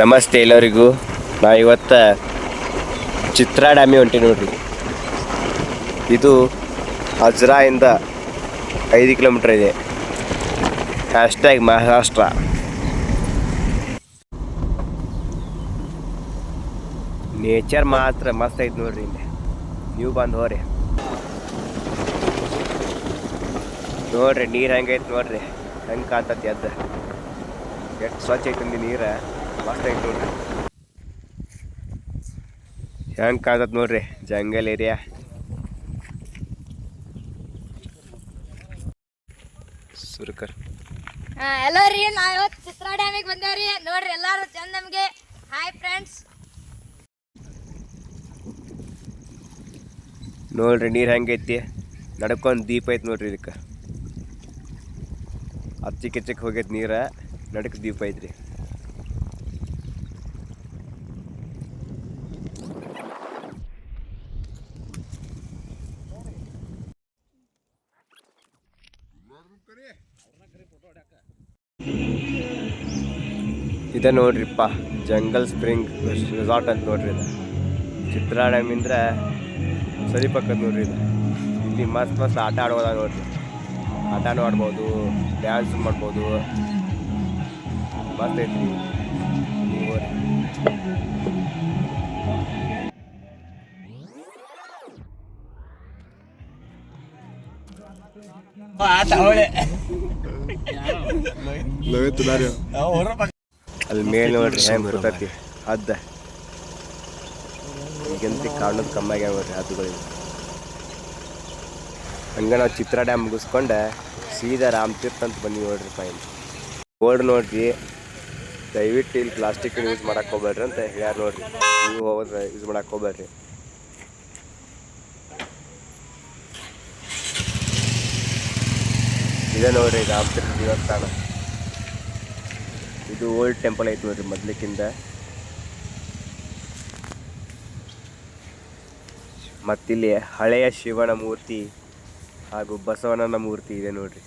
ನಮಸ್ತೆ ಎಲ್ಲರಿಗೂ. ನಾ ಇವತ್ತು ಚಿತ್ರಾ ಡ್ಯಾಮಿ ಹೊಂಟಿ ನೋಡ್ರಿ. ಇದು ಅಜ್ರಾಯಿಂದ ಐದು ಕಿಲೋಮೀಟ್ರ್ ಇದೆ. ಹ್ಯಾಶ್ಟ್ಯಾಗ್ ಮಹಾರಾಷ್ಟ್ರ ನೇಚರ್ ಮಾತ್ರ ಮಸ್ತ್ ಐತೆ ನೋಡ್ರಿ ಇಲ್ಲಿ. ನೀವು ಬಂದು ಹೋರಿ ನೋಡ್ರಿ ನೀರು ಹೆಂಗೈತೆ ನೋಡ್ರಿ. ಹೆಂಗೆ ಕಾಣ್ತತಿ ಅದ. ಎಷ್ಟು ಸ್ವಚ್ಛ ಐತಿ ನೀರು. ಹೆಂಗೆ ಕಾಣ್ತತ್ ನೋಡ್ರಿ ಜಂಗಲ್ ಏರಿಯಾ ಸುರ್ಕರ್ ಎಲ್ಲೋ ರೀ ನಾವು ಇವತ್ತು ಚಿತ್ರಾ ಡ್ಯಾಮಿಗೆ ಬಂದೇವ್ರಿ. ನೋಡ್ರಿ ಎಲ್ಲರೂ ಚಂದ ನಮ್ಗೆ ಹಾಯ್ ಫ್ರೆಂಡ್ಸ್ ನೋಡ್ರಿ ನೀರು ಹೆಂಗೈತಿ ನಡ್ಕೊಂಡು ದೀಪ ಐತಿ ನೋಡ್ರಿ ಇದಕ್ಕೆ. ಹಚ್ಚಿಕ್ ಹೆಚ್ಚಿಕ್ ಹೋಗೈತಿ ನೀರ ನಡಕ್ ದೀಪ ಐತ್ರಿ. ಇದ ನೋಡ್ರಿಪ್ಪ ಜಂಗಲ್ ಸ್ಪ್ರಿಂಗ್ ರೆಸಾರ್ಟ್ ಅಂತ ನೋಡ್ರಿ ಇದು. ಡ್ಯಾಮ್ ಇಂದ್ರೆ ಸರಿ ಪಕ್ಕದ ನೋಡ್ರಿ ಇದು. ಇಲ್ಲಿ ಮಸ್ತ್ ಮಸ್ತ್ ಆಟ ಆಡೋದ ನೋಡ್ರಿ. ಆಟನೂ ಆಡ್ಬೋದು ಡ್ಯಾನ್ಸ್ ಮಾಡ್ಬೋದು. ಮಸ್ತ್ ಐತ್ರಿ. ಅಲ್ಲಿ ಮೇಲೆ ನೋಡ್ರಿ ಹೆಂಗ್ ಬರ್ತೈತಿ ಅದ್ದ. ಈಗಂತ ಕಾಣೋದು ಕಮ್ಮಿ ಆಗ್ಯಾವ ನೋಡ್ರಿ ಹದ್ದುಗಳಿಗೆ ಹಂಗ ನಾವು ಚಿತ್ರ ಡ್ಯಾಮ್ ಮುಗಿಸ್ಕೊಂಡ ಸೀದಾ ರಾಮತೀರ್ಥ ಅಂತ ಬನ್ನಿ ನೋಡ್ರಿ ಫೈನ್ ಬೋರ್ಡ್ ನೋಡ್ರಿ. ದಯವಿಟ್ಟು ಇಲ್ಲಿ ಪ್ಲಾಸ್ಟಿಕ್ ಯೂಸ್ ಮಾಡಕ್ ಹೋಗ್ಬೇಡ್ರಿ ಅಂತ ಹೇಳ್ಯಾರ ನೋಡ್ರಿ. ನೀವು ಹೋಗೋದ್ರೆ ಯೂಸ್ ಮಾಡಕ್ ಹೋಗ್ಬೇಡ್ರಿ. ಇದೆ ನೋಡ್ರಿ ರಾಮತೀರ್ಥ ದೇವಸ್ಥಾನ. ಇದು ಓಲ್ಡ್ ಟೆಂಪಲ್ ಐತಿ ನೋಡ್ರಿ ಮೊದ್ಲಿಕ್ಕಿಂದ. ಮತ್ತಿಲ್ಲಿ ಹಳೆಯ ಶಿವನ ಮೂರ್ತಿ ಹಾಗೂ ಬಸವಣ್ಣನ ಮೂರ್ತಿ ಇದೆ ನೋಡ್ರಿ.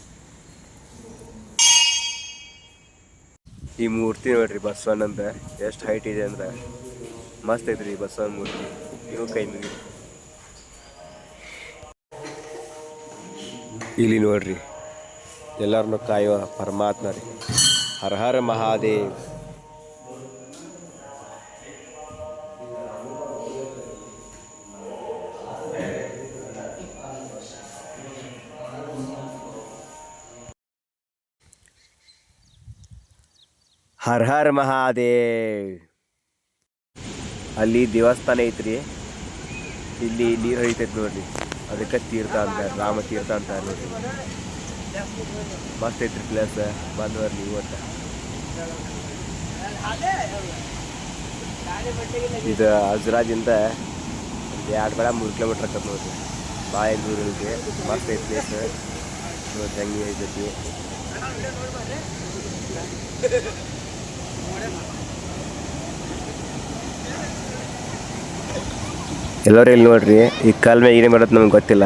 ಈ ಮೂರ್ತಿ ನೋಡ್ರಿ ಬಸವಣ್ಣಂದ, ಎಷ್ಟು ಹೈಟ್ ಇದೆ ಅಂದ್ರೆ. ಮಸ್ತ್ ಐತ್ರಿ ಬಸವನ ಮೂರ್ತಿ. ಇವು ಕೈ ಇಲ್ಲಿ ನೋಡ್ರಿ. ಎಲ್ಲರನ್ನು ಕಾಯುವ ಪರಮಾತ್ಮ ರೀ. ಹರ ಹರ ಮಹಾದೇವ್. ಹರ ಹರ ಮಹಾದೇವ್. ಅಲ್ಲಿ ದೇವಸ್ಥಾನ ಐತ್ರಿ. ಇಲ್ಲಿ ನೀರು ಹರಿತೈತೆ ನೋಡ್ರಿ. ಅದಕ್ಕೆ ತೀರ್ಥ ಅಂತ, ರಾಮ ತೀರ್ಥ ಅಂತ ನೋಡ್ರಿ. ಮಸ್ತ್ ಐತ್ರಿ ಪ್ಲೇಸ್ ಬಂದು ಬರ್ಲಿ ಇವತ್ತ ಇದು ಹಜರಾಜಿಂದ ಎರಡು ಬೇಡ ಮೂರು ಕಿಲೋಮೀಟ್ರ್ ಆಕತ್ ನೋಡ್ರಿ. ಭಾಳ ದೂರ ಐತಿ ಮಸ್ತ್ ಐತಿ ಪ್ಲೇಸ್ ನೋಡ್ರಿ ಹೆಂಗೆ ಐತೈತಿ. ಎಲ್ಲರೂ ಇಲ್ಲಿ ನೋಡ್ರಿ, ಈ ಕಾಲ್ ಮ್ಯಾಗ ಏನೇ ಮಾಡೋದು ನಮ್ಗೆ ಗೊತ್ತಿಲ್ಲ.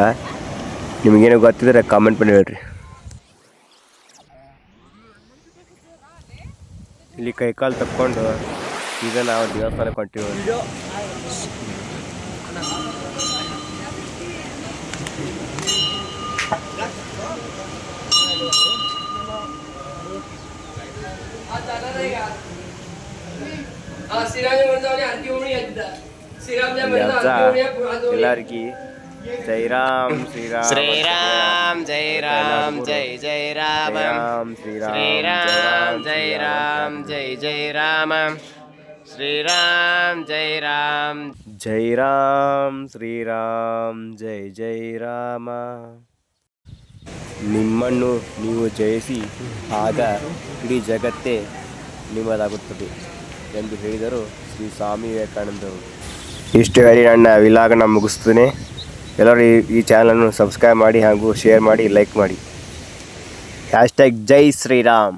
ನಿಮ್ಗೇನು ಗೊತ್ತಿದ್ರೆ ಕಾಮೆಂಟ್ ಮಾಡಿ ಹೇಳ್ರಿ. ಇಲ್ಲಿ ಕೈ ಕಾಲು ತಕ್ಕೊಂಡು ಈಗ ನಾವು ದೇವಸ್ಥಾನಕ್ಕೆ ಹೊಂಟೀವಿ ನೋಡ್ರಿ. ಇಲ್ಲಿ ಅಜ್ಜ ಎಲ್ಲರಿಗೆ ಜೈ ರಾಮ್ ಶ್ರೀರಾಮ್ ಶ್ರೀರಾಮ್ ಜೈ ರಾಮ್ ಜೈ ಜೈ ರಾಮ ಶ್ರೀರಾಮ್ ಶ್ರೀರಾಮ್ ಶ್ರೀರಾಮ್ ಜೈ ಜೈ ರಾಮ ಶ್ರೀರಾಮ್ ಜೈ ರಾಮ್ ಜೈ ರಾಮ್ ಶ್ರೀರಾಮ್ ಜೈ ಜೈ ರಾಮ ನಿಮ್ಮನ್ನು ನೀವು ಜಯಿಸಿ ಆಗ ಇಡೀ ಜಗತ್ತೇ ನಿಮ್ಮದಾಗುತ್ತದೆ ಎಂದು ಹೇಳಿದರು ಶ್ರೀ ಸ್ವಾಮಿ ವಿವೇಕಾನಂದರು. ಇಷ್ಟು ಹೇಳಿ ನನ್ನ ವಿಲಾಗನ ಮುಗಿಸ್ತೀನಿ. ಎಲ್ಲರೂ ಈ ಈ ಚಾನಲನ್ನು ಸಬ್ಸ್ಕ್ರೈಬ್ ಮಾಡಿ ಹಾಗೂ ಶೇರ್ ಮಾಡಿ ಲೈಕ್ ಮಾಡಿ. ಹ್ಯಾಶ್ಟ್ಯಾಗ್ ಜೈ ಶ್ರೀರಾಮ್.